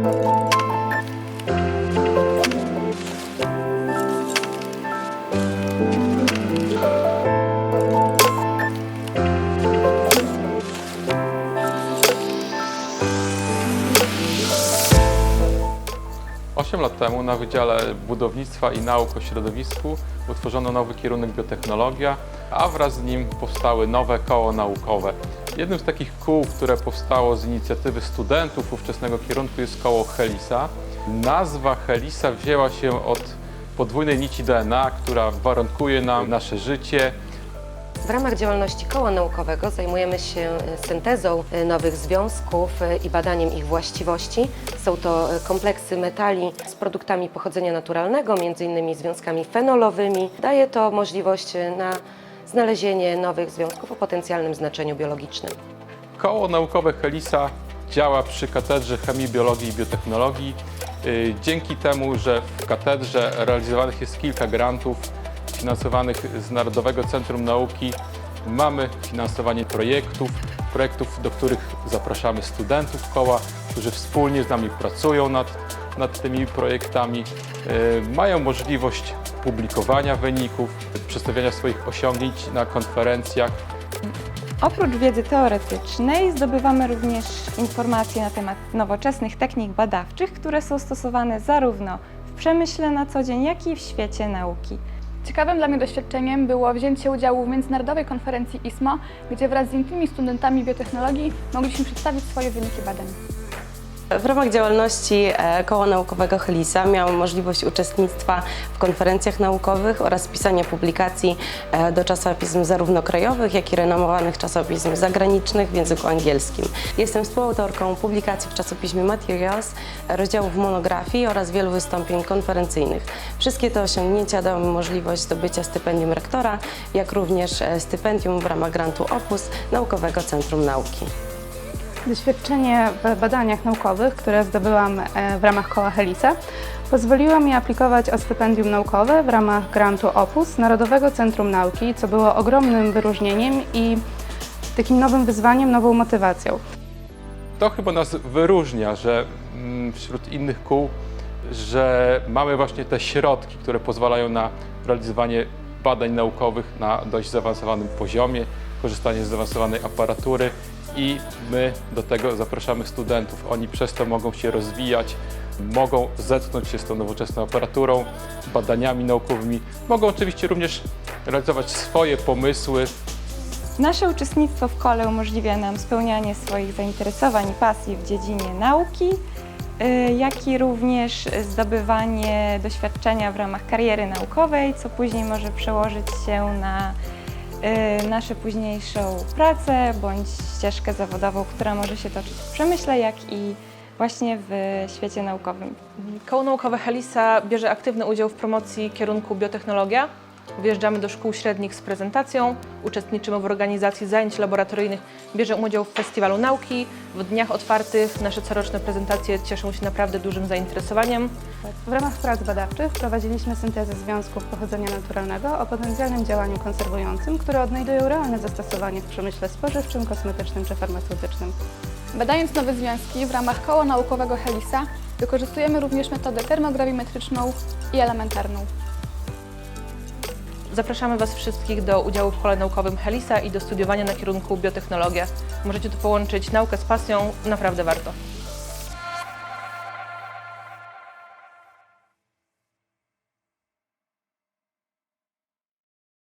Osiem lat temu na Wydziale Budownictwa i Nauk o Środowisku utworzono nowy kierunek biotechnologia, a wraz z nim powstały nowe koło naukowe. Jednym z takich kół, które powstało z inicjatywy studentów ówczesnego kierunku jest koło Helisa. Nazwa Helisa wzięła się od podwójnej nici DNA, która warunkuje nam nasze życie, W ramach działalności koła naukowego zajmujemy się e, syntezą e, nowych związków e, i badaniem ich właściwości. Są to kompleksy metali z produktami pochodzenia naturalnego, m.in. związkami fenolowymi. Daje to możliwość na znalezienie nowych związków o potencjalnym znaczeniu biologicznym. Koło naukowe Helisa działa przy Katedrze Chemii, Biologii i Biotechnologii. Yy, Dzięki temu, że w katedrze realizowanych jest kilka grantów finansowanych z Narodowego Centrum Nauki, mamy finansowanie projektów, projektów, do których zapraszamy studentów koła, którzy wspólnie z nami pracują nad, nad tymi projektami, Yy, mają możliwość publikowania wyników, przedstawiania swoich osiągnięć na konferencjach, Oprócz wiedzy teoretycznej zdobywamy również informacje na temat nowoczesnych technik badawczych, które są stosowane zarówno w przemyśle na co dzień, jak i w świecie nauki. Ciekawym dla mnie doświadczeniem było wzięcie udziału w międzynarodowej konferencji ISMO, gdzie wraz z innymi studentami biotechnologii mogliśmy przedstawić swoje wyniki badań. W ramach działalności e, Koła Naukowego Helisa miałam możliwość uczestnictwa w konferencjach naukowych oraz pisania publikacji e, do czasopism zarówno krajowych, jak i renomowanych czasopism zagranicznych w języku angielskim. Jestem współautorką publikacji w czasopiśmie Materials, rozdziałów monografii oraz wielu wystąpień konferencyjnych. Wszystkie te osiągnięcia dały mi możliwość zdobycia stypendium rektora, jak również e, stypendium w ramach grantu OPUS Naukowego Centrum Nauki. Doświadczenie w badaniach naukowych, które zdobyłam e, w ramach koła Helisa, pozwoliło mi aplikować o stypendium naukowe w ramach grantu OPUS Narodowego Centrum Nauki, co było ogromnym wyróżnieniem i takim nowym wyzwaniem, nową motywacją. To chyba nas wyróżnia, że mm, wśród innych kół, że mamy właśnie te środki, które pozwalają na realizowanie badań naukowych na dość zaawansowanym poziomie, korzystanie z zaawansowanej aparatury i my do tego zapraszamy studentów. Oni przez to mogą się rozwijać, mogą zetknąć się z tą nowoczesną aparaturą, badaniami naukowymi, mogą oczywiście również realizować swoje pomysły, Nasze uczestnictwo w kole umożliwia nam spełnianie swoich zainteresowań i pasji w dziedzinie nauki, y, jak i również zdobywanie doświadczenia w ramach kariery naukowej, co później może przełożyć się na naszą późniejszą pracę bądź ścieżkę zawodową, która może się toczyć w przemyśle, jak i właśnie w świecie naukowym. Koło Naukowe Helisa bierze aktywny udział w promocji kierunku biotechnologia. Wyjeżdżamy do szkół średnich z prezentacją, uczestniczymy w organizacji zajęć laboratoryjnych, bierzemy udział w Festiwalu Nauki. W dniach otwartych nasze coroczne prezentacje cieszą się naprawdę dużym zainteresowaniem. W ramach prac badawczych prowadziliśmy syntezę związków pochodzenia naturalnego o potencjalnym działaniu konserwującym, które odnajdują realne zastosowanie w przemyśle spożywczym, kosmetycznym czy farmaceutycznym. Badając nowe związki w ramach koła naukowego Helisa, wykorzystujemy również metodę termograwimetryczną i elementarną. Zapraszamy Was wszystkich do udziału w kole naukowym Helisa i do studiowania na kierunku biotechnologia. Możecie tu połączyć naukę z pasją, naprawdę warto.